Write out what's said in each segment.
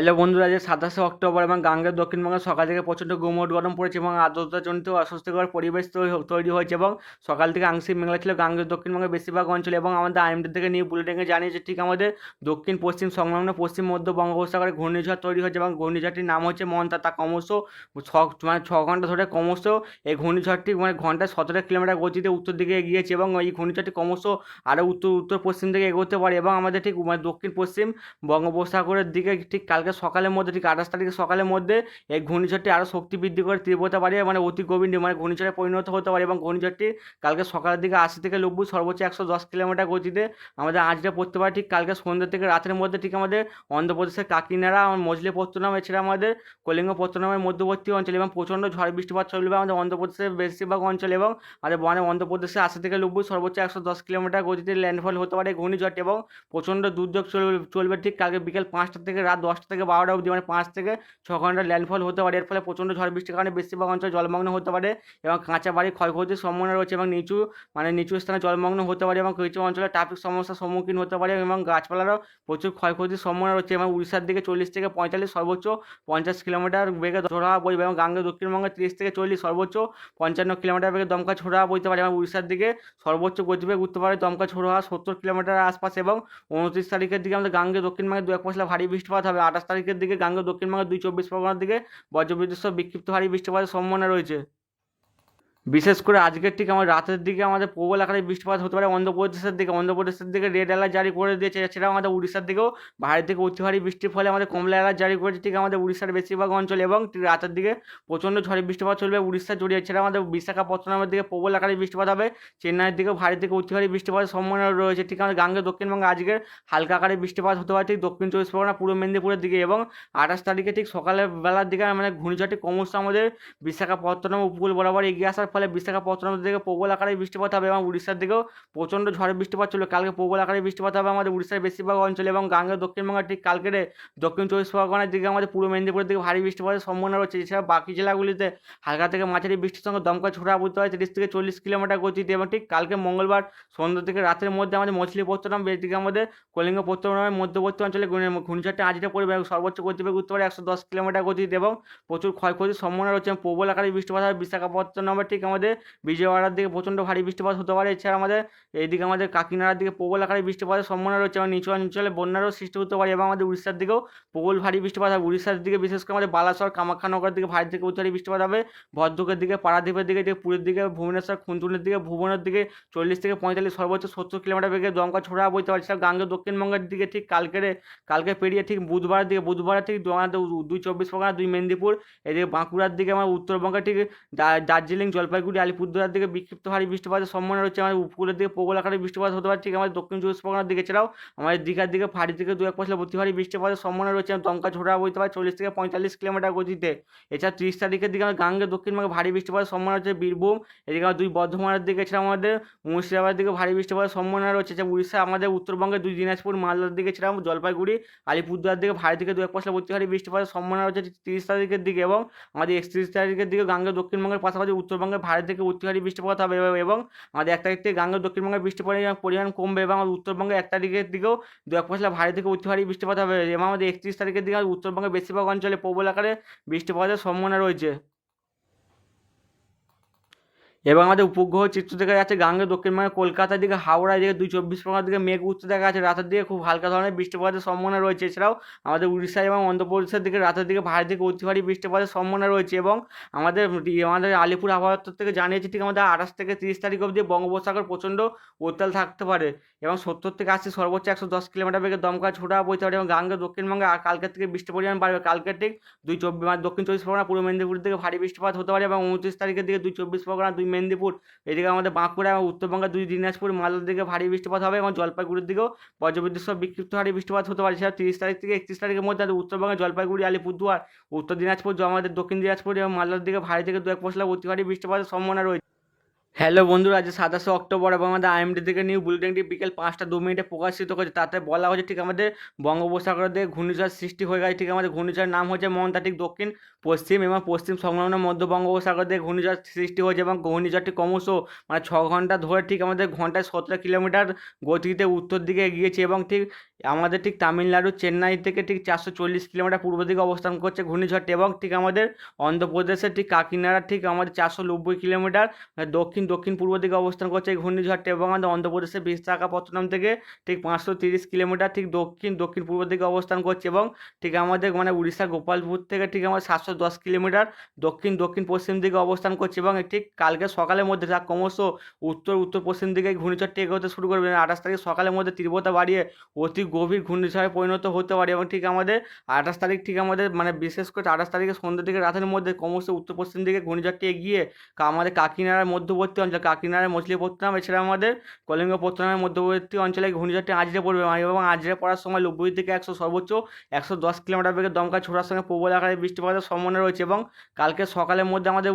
Hello বন্ধুরা, আজ সাতাশে অক্টোবর এবং গাঙ্গের দক্ষিণবঙ্গে সকাল থেকে প্রচণ্ড গুমোট গরম পড়েছে এবং আর্দ্রতাজনিত অস্বস্তিকর পরিবেশ তৈরি হয়েছে এবং সকাল থেকে আংশিক মেঘলা ছিল গাঙ্গের দক্ষিণবঙ্গের বেশিরভাগ অঞ্চলে এবং আমাদের আইএমডি থেকে নিউ বুলেটিনে জানিয়েছে ঠিক আমাদের দক্ষিণ, পশ্চিম, সংলগ্ন, পশ্চিম, মধ্য বঙ্গোপসাগরে ঘূর্ণিঝড় তৈরি হয়েছে এবং ঘূর্ণিঝড়টির নাম হচ্ছে মন্তা তা ক্রমশ ছ মানে ছ ঘণ্টা ধরে ক্রমশ এই ঘূর্ণিঝড়টি মানে ঘন্টায় সতেরো কিলোমিটার গতিতে উত্তর দিকে এগিয়েছে এবং এই ঘূর্ণিঝড়টি ক্রমশ আরও উত্তর উত্তর পশ্চিম দিকে এগোতে পারে এবং আমাদের ঠিক মানে দক্ষিণ পশ্চিম বঙ্গোপসাগরের দিকে ঠিক কালকে সকালের মধ্যে, ঠিক আঠাশ তারিখে সকালের মধ্যে এই ঘূর্ণিঝড়টি আরও শক্তি বৃদ্ধি করে তীব্রতা বাড়িয়ে মানে অতি গভীর মানে ঘূর্ণিঝড়ে পরিণত হতে পারে এবং ঘূর্ণিঝড়টি কালকে সকালের দিকে আশি থেকে নব্বই, সর্বোচ্চ একশো দশ কিলোমিটার গতিতে আমাদের আঁচড়ে পড়তে পারে। ঠিক কালকে সন্ধ্যা থেকে রাতের মধ্যে ঠিক আমাদের অন্ধ্রপ্রদেশের কাকিনাড়া মজলিপত্তনম এছাড়া আমাদের কলিঙ্গপত্তনমের মধ্যবর্তী অঞ্চল এবং প্রচণ্ড ঝড় বৃষ্টিপাত চলবে আমাদের অন্ধ্রপ্রদেশের বেশিরভাগ অঞ্চল এবং আমাদের মানে অন্ধ্রপ্রদেশে আশি থেকে নব্বই, সর্বোচ্চ একশো দশ কিলোমিটার গতিতে ল্যান্ডফল হতে পারে এই ঘূর্ণিঝড়টি এবং প্রচণ্ড দুর্যোগ চলবে চলবে ঠিক কালকে বিকেল পাঁচটা থেকে রাত দশটা থেকে বারোটা অবধি মানে পাঁচ থেকে ছ ঘণ্টা ল্যান্ডফল হতে পারে। এর ফলে প্রচণ্ড ঝড় বৃষ্টির কারণে বেশিরভাগ অঞ্চল জলমগ্ন হতে পারে এবং কাঁচা বাড়ি ক্ষয়ক্ষতির সম্ভাবনা রয়েছে এবং নিচু মানে নিচু স্থানে জলমগ্ন হতে পারে এবং কিছু অঞ্চলে ট্রাফিক সমস্যার সম্মুখীন হতে পারে এবং গাছপালারও প্রচুর ক্ষয়ক্ষতির সম্ভাবনা রয়েছে এবং উড়িষ্যার দিকে চল্লিশ থেকে পঁয়তাল্লিশ সর্বোচ্চ পঞ্চাশ কিলোমিটার বেগে ঝোড়া বইবে এবং গাঙ্গে দক্ষিণবঙ্গে তিরিশ থেকে চল্লিশ সর্বোচ্চ পঞ্চান্ন কিলোমিটার বেগে দমকা ছোড়া বইতে পারে এবং উড়িষ্যার দিকে সর্বোচ্চ গতিবেগ উঠতে পারে দমকা ছোড়া সত্তর কিলোমিটার আশপাশ এবং উনত্রিশ তারিখের দিকে আমাদের গাঙ্গে দক্ষিণবঙ্গে দু এক পশলা ভারী বৃষ্টিপাত হবে। আঠাশ তারিখের দিকে গাঙ্গে দক্ষিণবঙ্গের দুই চব্বিশ পরগনার দিকে বজ্রবিদ্যুৎ সহ বিক্ষিপ্ত ভারী বৃষ্টিপাতের সম্ভাবনা রয়েছে। বিশেষ করে আজকের ঠিক আমার রাতের দিকে আমাদের প্রবল আকারে বৃষ্টিপাত হতে পারে, অন্ধ্রপ্রদেশের দিকে। অন্ধ্রপ্রদেশের দিকে রেড অ্যালার্ট জারি করে দিয়েছে, এছাড়াও আমাদের উড়িষ্যার দিকেও ভারী থেকে অতি ভারী বৃষ্টির ফলে আমাদের কমলা অ্যালার্ট জারি করেছে ঠিক আমাদের উড়িষ্যার বেশিরভাগ অঞ্চলে এবং রাতের দিকে প্রচণ্ড ঝড়ে বৃষ্টিপাত চলবে উড়িষ্যা জড়িয়ে এছাড়া আমাদের বিশাখাপত্তনমের দিকে প্রবল আকারে বৃষ্টিপাত হবে, চেন্নাইয়ের দিকেও ভারী থেকে অতি ভারী বৃষ্টিপাতের সম্ভাবনা রয়েছে। ঠিক আমাদের গাঙ্গে দক্ষিণবঙ্গে আজকের হালকা আকারে বৃষ্টিপাত হতে পারে, ঠিক দক্ষিণ চব্বিশ পরগনা, পূর্ব মেদিনীপুরের দিকে এবং আঠাশ তারিখে ঠিক সকালের বেলার দিকে মানে ঘূর্ণিঝড়টি ক্রমশ আমাদের বিশাখাপত্তনম উপকূল বরাবর এগিয়ে আসার ফলে বিশাখাপত্তনম দিকে প্রবল আকারে বৃষ্টিপাত হবে এবং উড়িষ্যার দিকেও প্রচণ্ড ঝড়ে বৃষ্টিপাত চলবে। কালকে প্রবল আকারে বৃষ্টিপাত হবে আমাদের উড়িষ্যার বেশিরভাগ অঞ্চলে এবং গাঙ্গের দক্ষিণবঙ্গের ঠিক কালকের দক্ষিণ চব্বিশ পরগনার দিকে আমাদের পূর্ব মেদিনীপুরের দিকে ভারী বৃষ্টিপাতের সম্ভাবনা রয়েছে। এছাড়া বাকি জেলাগুলিতে হালকা থেকে মাঝারি বৃষ্টির সঙ্গে দমকা ছোড়া পড়তে হয় তিরিশ থেকে চল্লিশ কিলোমিটার গতিতে এবং ঠিক কালকে মঙ্গলবার সন্ধ্যা থেকে রাতের মধ্যে আমাদের মছলিপত্তনম দিকে আমাদের কলিঙ্গ কলিঙ্গপত্তনমের মধ্যবর্তী অঞ্চলে ঘূর্ণি- ঘূর্ণিঝড়টা আজকে পড়বে সর্বোচ্চ গতিবেগ উঠতে পারে একশো দশ কিলোমিটার গতিতে এবং প্রচুর ক্ষয়ক্ষতির সম্ভাবনা রয়েছে প্রবল আকারে বৃষ্টিপাত হবে। বিশাখাপত্তনমের ঠিক আমাদের বিজয়ওয়াড়ার দিকে প্রচণ্ড ভারী বৃষ্টিপাত হতে পারে। এছাড়া আমাদের এইদিকে আমাদের কাকিনাড়ার দিকে প্রবল আকারে বৃষ্টিপাতের সম্ভাবনা রয়েছে। এবং নিচু অঞ্চলে বন্যারও সৃষ্টি হতে পারে এবং আমাদের উড়িষ্যার দিকেও প্রবল ভারী বৃষ্টিপাত হবে। উড়িষ্যার দিকে বিশেষ করে আমাদের বালাসর, কামাখ্যানগরের দিকে ভারী থেকে অতি ভারী বৃষ্টিপাত হবে। ভদ্রকের দিকে, পারাদ্বীপের দিকে পুরীর দিকে, ভুবনেশ্বর খুনতুনের দিকে, ভুবনের দিকে চল্লিশ থেকে পঁয়তাল্লিশ, সর্বোচ্চ সত্তর কিলোমিটার বেগে দমকা ছোড়া বইতে পারে। সেটা গাঙ্গে দক্ষিণবঙ্গের দিকে ঠিক কালকের, কালকে পেরিয়ে ঠিক বুধবার দিকে, বুধবারের ঠিক দুই চব্বিশ পরগনা, দুই মেদিনীপুর, এদিকে বাঁকুড়ার দিকে, আমার উত্তরবঙ্গের ঠিক দার্জিলিং জলপাইগুড়ি, আলিপুরদুয়ার দিকে বিক্ষিপ্ত ভারী বৃষ্টিপাতের সম্ভাবনা রয়েছে আমাদের উপকূলের দিকে প্রবল আকারে বৃষ্টিপাত হতে পারে, ঠিক আমাদের দক্ষিণ চব্বিশ পরগনার দিকে। এছাড়াও আমাদের দীঘার দিকে ফাড়ি থেকে দু এক পশলা অতি ভারী বৃষ্টিপাতের সম্ভাবনা রয়েছে দমকা ছোড়া বইতে পারে চল্লিশ থেকে পঁয়তাল্লিশ কিলোমিটার গতিতে। এছাড়া তিরিশ তারিখের দিকে আমাদের গাঙ্গে দক্ষিণবঙ্গে ভারী বৃষ্টিপাতের সম্ভাবনা রয়েছে বীরভূম, এদিকে আমার দুই বর্ধমানের দিকে, এছাড়া আমাদের মুর্শিদাবাদের দিকে ভারী বৃষ্টিপাতের সম্ভাবনা রয়েছে। এছাড়া উড়িষ্যা, আমাদের উত্তরবঙ্গে দুই, দিনাজপুর, মালদার দিকে এছাড়া জলপাইগুড়ি, আলিপুরদুয়ার দিকে ভারী থেকে দু এক পশলা অতি ভারী বৃষ্টিপাতের সম্ভাবনা রয়েছে তিরিশ তারিখের দিকে এবং আমাদের একত্রিশ তারিখের দিকে গাঙ্গে দক্ষিণবঙ্গের পাশাপাশি উত্তরবঙ্গে ভারী থেকে উত্তরহারী বৃষ্টিপাত হবে এবং- আমাদের এক তারিখ থেকে গাঙ্গেয় দক্ষিণবঙ্গের বৃষ্টিপাতের পরিমাণ কমবে এবং আমাদের উত্তরবঙ্গে এক তারিখের দিকেও দু এক পশলা ভারী থেকে উত্তরহারী বৃষ্টিপাত হবে এবং আমাদের একত্রিশ তারিখের দিকে উত্তরবঙ্গের বেশিরভাগ অঞ্চলে প্রবল আকারে বৃষ্টিপাতের সম্ভাবনা রয়েছে। এবং আমাদের উপগ্রহ চিত্র দেখা যাচ্ছে গাঙ্গে দক্ষিণবঙ্গে কলকাতার দিকে, হাওড়ার দিকে, দুই চব্বিশ পরগনার দিকে মেঘ উঠতে দেখা যাচ্ছে, রাতের দিকে খুব হালকা ধরনের বৃষ্টিপাতের সম্ভাবনা রয়েছে। এছাড়াও আমাদের উড়িষ্যা এবং অন্ধ্রপ্রদেশের দিকে, রাতের দিকে ভারী থেকে অতি ভারী বৃষ্টিপাতের সম্ভাবনা রয়েছে এবং আমাদের আমাদের আলিপুর আবহাওয়া থেকে জানিয়েছে ঠিক আমাদের আঠাশ থেকে তিরিশ তারিখ অবধি বঙ্গোপসাগর প্রচণ্ড উত্তাল থাকতে পারে এবং সত্তর থেকে আশি সর্বোচ্চ একশো দশ কিলোমিটার বেগে দমকা ছোটা বইতে পারে এবং গাঙ্গে দক্ষিণবঙ্গে আর কালকের থেকে বৃষ্টির পরিমাণ বাড়বে। কালকের ঠিক দুই চব্বিশ মানে দক্ষিণ চব্বিশ পরগনা, পূর্ব মেদিনীপুর থেকে ভারী বৃষ্টিপাত হতে পারে এবং উনত্রিশ তারিখের দিকে দুই চব্বিশ পরগনা, দুই মেদিনীপুর, এদিকে আমাদের বাঁকুড়া এবং উত্তরবঙ্গের দুই দিনাজপুর, মালদার দিকে ভারী বৃষ্টিপাত হবে এবং জলপাইগুড়ির দিকেও বজ্রবিদ্যুৎ সহ বিক্ষিপ্ত ভারী বৃষ্টিপাত হতে পারে। সেটা তিরিশ তারিখ থেকে একত্রিশ তারিখের মধ্যে আমাদের উত্তরবঙ্গে, জলপাইগুড়ি, আলিপুরদুয়ার, উত্তর দিনাজপুর আমাদের দক্ষিণ দিনাজপুর এবং মালদার দিকে ভারী থেকে দু এক পশলা অতি ভারী বৃষ্টিপাতের সম্ভাবনা রয়েছে। হ্যালো বন্ধুরা, আজ সাতাশে অক্টোবর এবং আমাদের আইএমডি থেকে নিউ বুলেটিনটি বিকেল পাঁচটা দু মিনিটে প্রকাশিত হয়েছে। তাতে বলা হয়েছে, ঠিক আমাদের বঙ্গোপসাগর দিয়ে ঘূর্ণিঝড় সৃষ্টি হয়ে গেছে। ঠিক আমাদের ঘূর্ণিঝড়ের নাম হচ্ছে মন্তা ঠিক দক্ষিণ, পশ্চিম এবং পশ্চিম সংলগ্ন মধ্য বঙ্গোপসাগর দিয়ে ঘূর্ণিঝড় সৃষ্টি হয়েছে এবং ঘূর্ণিঝড়টি ক্রমশ মানে ছ ঘণ্টা ধরে ঠিক আমাদের ঘন্টায় সতেরো কিলোমিটার গতিতে উত্তর দিকে এগিয়েছে এবং ঠিক আমাদের ঠিক তামিলনাড়ু চেন্নাই থেকে ঠিক চারশো চল্লিশ কিলোমিটার পূর্ব দিকে অবস্থান করছে ঘূর্ণিঝড়টি এবং ঠিক আমাদের অন্ধ্রপ্রদেশের ঠিক কাকিনাড়া ঠিক আমাদের চারশো নব্বই কিলোমিটার দক্ষিণ দক্ষিণ পূর্ব দিকে অবস্থান করছে এই ঘূর্ণিঝড়টি এবং আমাদের অন্ধ্রপ্রদেশের বিশাখাপত্তনম থেকে ঠিক পাঁচশো তিরিশ কিলোমিটার ঠিক দক্ষিণ দক্ষিণ পূর্ব দিকে অবস্থান করছে এবং ঠিক আমাদের মানে উড়িষ্যা গোপালপুর থেকে ঠিক আমাদের সাতশো দশ কিলোমিটার দক্ষিণ দক্ষিণ পশ্চিম দিকে অবস্থান করছে এবং ঠিক কালকে সকালের মধ্যে যা ক্রমশ উত্তর উত্তর পশ্চিম দিকে ঘূর্ণিঝড়টি এগোতে শুরু করবে। আঠাশ তারিখ সকালের মধ্যে তীব্রতা বাড়িয়ে অতি গভীর ঘূর্ণিঝড়ে পরিণত হতে পারে এবং ঠিক আমাদের আঠাশ তারিখ ঠিক আমাদের মানে বিশেষ করে আঠাশ তারিখের সন্ধ্যা থেকে রাতের মধ্যে ক্রমশ উত্তর পশ্চিম দিকে ঘূর্ণিঝড়টি এগিয়ে আমাদের কাকিনাড়ার মধ্যবর্তী অঞ্চল, কাকিনাড়ার মছলিপত্তনম এছাড়া আমাদের কলিঙ্গ কলিঙ্গপত্তনমের মধ্যবর্তী অঞ্চলে ঘূর্ণিঝড়টি আজরে পড়বে। এবং আজরে পড়ার সময় নব্বই থেকে একশো সর্বোচ্চ একশো দশ কিলোমিটার বেগে দমকা ছোড়ার সঙ্গে প্রবল আকারে বৃষ্টিপাতের সম্ভাবনা রয়েছে এবং কালকে সকালের মধ্যে আমাদের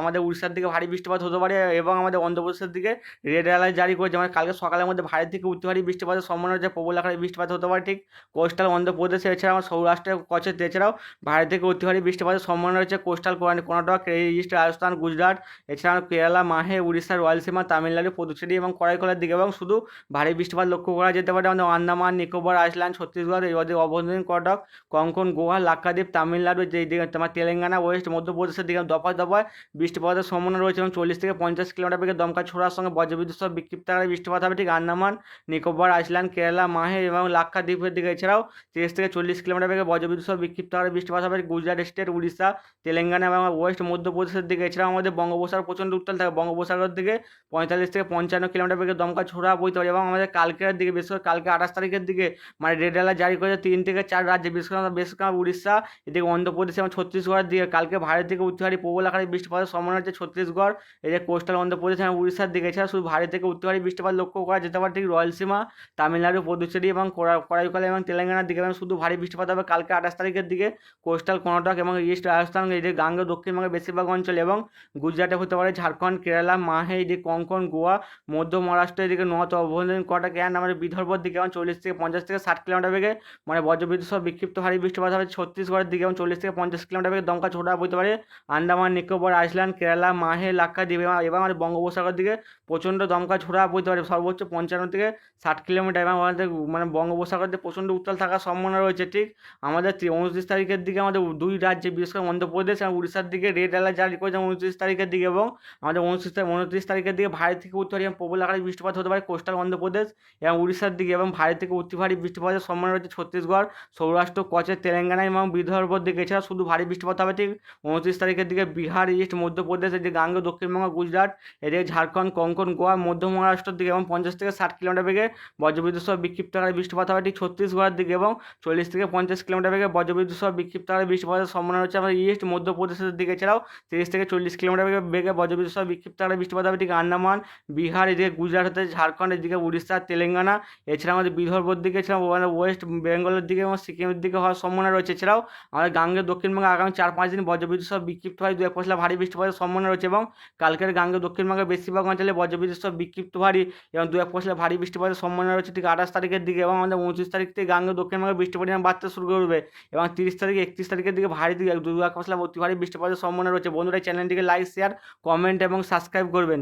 আমাদের উড়িষ্যার দিকে ভারী বৃষ্টিপাত হতে পারে এবং আমাদের অন্ধ্রপ্রদেশের দিকে রেড অ্যালার্ট জারি করেছে। মানে কালকে সকালের মধ্যে ভারী থেকে উত্তর ভারী বৃষ্টিপাতের সম্ভাবনা রয়েছে, প্রবল আকারে বৃষ্টিপাত হতে পারে। ঠিক কোস্টাল অন্ধ্রপ্রদেশে এছাড়া আমার সৌরাষ্ট্রের কচ্ছে এছাড়াও ভারী থেকে অতি ভারী বৃষ্টিপাতের সম্ভাবনা রয়েছে কোস্টাল কর্ণাটক ইস্ট রাজস্থান, গুজরাট এছাড়া কেরালা মাহে উড়িষ্যা রয়লসীমা তামিলনাড়ু, পুদুচেরি এবং করাইকলার দিকে এবং শুধু ভারী বৃষ্টিপাত লক্ষ্য করা যেতে পারে। আমাদের আন্দামান, নিকোবর, আইসল্যান্ড, ছত্তিশগড়, এই ওদের অভ্যন্তরীণ কটক, কঙ্কন গোয়া লাক্ষাদ্বীপ, তামিলনাড়ু, যেই দিকে তোমার তেলেঙ্গানা, ওয়েস্ট, মধ্যপ্রদেশের দিকে দফায় দফায় বৃষ্টিপাতের সম্ভাবনা রয়েছে এবং চল্লিশ থেকে পঞ্চাশ কিলোমিটার বেগে দমকা ছোড়ার সঙ্গে বজ্রবিদ্যুৎ সহ বিক্ষিপ্ত আকারে বৃষ্টিপাত হবে। ঠিক আন্দামান, নিকোবর, আইসল্যান্ড, কেরালা, মাহে এবং লাক্ষাদ্বীপের দিকে। এছাড়াও তিরিশ থেকে চল্লিশ কিলোমিটার বেগে বজ্রবিদ্যুৎ সহ বিক্ষিপ্ত আকারে বৃষ্টিপাত হবে। গুজরাট স্টেট, উড়িষ্যা, তেলেঙ্গানা এবং ওয়েস্ট, মধ্যপ্রদেশের দিকে। এছাড়াও আমাদের বঙ্গোপসাগর প্রচণ্ড উত্তাল থাকে। বঙ্গোপসাগর দিকে পঁয়তাল্লিশ থেকে পঞ্চান্ন কিলোমিটার বেগে দমকা ছোড়া বইতে পারে এবং আমাদের কালকের দিকে, বিশেষ করে কালকে আঠাশ তারিখের দিকে মানে রেড অ্যালার্ট জারি করেছে তিন থেকে চার রাজ্যে, বিশেষ করে বিশেষ করে উড়িষ্যা, এদিকে অন্ধ্রপ্রদেশ এবং ছত্তিশগড়ের দিকে। কালকে ভারত থেকে উত্তরহারি প্রবল আকারে বৃষ্টিপাতের সম্ভাবনা হচ্ছে ছত্তিশগড় এই যে কোস্টাল অন্ধ্রপ্রদেশ এবং উড়িষ্যার দিকে। এছাড়া শুধু ভারত থেকে উত্তরহারি বৃষ্টিপাত লক্ষ্য করা যেতে পারে ঠিক রয়লসীমা তামিলনাড়ু, পুদুচেরি এবং করাইকলা এবং তেলেঙ্গানার দিকে। এবং শুধু ভারী বৃষ্টিপাত হবে কালকে আঠাশ তারিখের দিকে কোস্টাল কর্ণাটক এবং ইস্ট রাজস্থান, এদিকে গাঙ্গে দক্ষিণবঙ্গের বেশিরভাগ অঞ্চল এবং গুজরাটে হতে পারে ঝাড়খণ্ড, কেরালা মাহে এদিকে কঙ্কন, গোয়া, মধ্য মহারাষ্ট্র, এদিকে নর্থ অভ্যন্তরীণ কটক অ্যান্ড আমাদের বিদর্ভর দিকে এবং চল্লিশ থেকে পঞ্চাশ থেকে ষাট কিলোমিটার বেগে মানে বজ্রবিদ্যুৎ সহ বিক্ষিপ্ত ভারী বৃষ্টিপাত হবে ছত্তিশগড়ের দিকে এবং চল্লিশ থেকে পঞ্চাশ কিলোমিটার বেগে দমকা ছোটা বইতে পারে, আন্দামান, নিকোবর, আইসল্যান্ড, কেরালা মাহে লাক্ষাদ্বীপ এবং আমাদের বঙ্গোপসাগর দিকে প্রচণ্ড দমকা ছোড়া বইতে পারে, সর্বোচ্চ পঞ্চান্ন থেকে ষাট কিলোমিটার এবং আমাদের মানে বঙ্গোপসাগর দিয়ে প্রচণ্ড উত্তাল থাকার সম্ভাবনা রয়েছে, ঠিক আমাদের উনত্রিশ তারিখের দিকে আমাদের দুই রাজ্যে, বিশেষ করে অন্ধ্রপ্রদেশ এবং উড়িষ্যার দিকে রেড অ্যালার্ট জারি করেছে উনত্রিশ তারিখের দিকে এবং আমাদের উনত্রিশ তারিখ উনত্রিশ তারিখের দিকে ভারত থেকে উত্তর এবং প্রবল আকারে বৃষ্টিপাত হতে পারে কোস্টাল অন্ধ্রপ্রদেশ এবং উড়িষ্যার দিকে এবং ভারত থেকে অতি ভারী বৃষ্টিপাতের সম্ভাবনা রয়েছে ছত্তিশগড়, সৌরাষ্ট্র, কচের, তেলেঙ্গানা এবং বিদর্ভর দিকে এছাড়া শুধু ভারী বৃষ্টিপাত হবে, ঠিক উনত্রিশ তারিখের দিকে বিহার, ইস্ট, মধ্যপ্রদেশ, এদিকে গাঙ্গ দক্ষিণবঙ্গ, গুজরাট, এদিকে ঝাড়খণ্ড, কঙ্কন, গোয়া, মধ্য মহারাষ্ট্রের দিকে এবং পঞ্চাশ থেকে ষাট কিলোমিটার বেগে বজ্রবিদ্যুৎ সহ বিক্ষিপ্ত আকারে বৃষ্টিপাত হবে, ঠিক ছত্তিশগড়ের দিকে এবং চল্লিশ থেকে পঞ্চাশ কিলোমিটার বেগে বজ্রবিদ্যুৎ সহ বিক্ষিপ্ত আকারে বৃষ্টিপাতের সম্ভাবনা রয়েছে। আমাদের ইস্ট, মধ্যপ্রদেশের দিকে, এছাড়াও তিরিশ থেকে চল্লিশ কিলোমিটার বেগে বেগে বজ্রবিদ্যুৎ সহ বিক্ষিপ্ত আকারে বৃষ্টিপাত হবে ঠিক আন্দামান, বিহার, এদিকে গুজরাট হতে ঝাড়খণ্ড, এদিকে উড়িষ্যা, তেলেঙ্গানা এছাড়া আমাদের বিদর্ভর দিকে, এছাড়াও ওয়েস্ট বেঙ্গলের দিকে এবং সিকিমের দিকে হওয়ার সম্ভাবনা রয়েছে। এছাড়াও আমাদের গাঙ্গের দক্ষিণবঙ্গে আগামী চার পাঁচ দিন বজ্রবিদ্যুৎ সহ বিক্ষিপ্ত হয় দু এক পশলা ভারী বৃষ্টিপাতের সম্ভাবনা রয়েছে এবং কালকের গাঙ্গে দক্ষিণবঙ্গের বেশিরভাগ অঞ্চলে বজ্রবিদ্যুৎ সহ বিক্ষিপ্ত ভারী এবং দু এক পশলা ভারী বৃষ্টিপাতের সম্ভাবনা রয়েছে ঠিক আঠাশ তারিখের দিকে এবং আমাদের উনত্রিশ তারিখ থেকে গাঙ্গে দক্ষিণবঙ্গে বৃষ্টি পরিমাণ বাড়তে শুরু করবে এবং তিরিশ তারিখ, একত্রিশ তারিখের দিকে ভারী দিকে দু এক পশলা অতি ভারী বৃষ্টিপাতের সম্ভাবনা রয়েছে। বন্ধুরা চ্যানেলটিকে লাইক শেয়ার কমেন্ট এবং সাবস্ক্রাইব করবেন।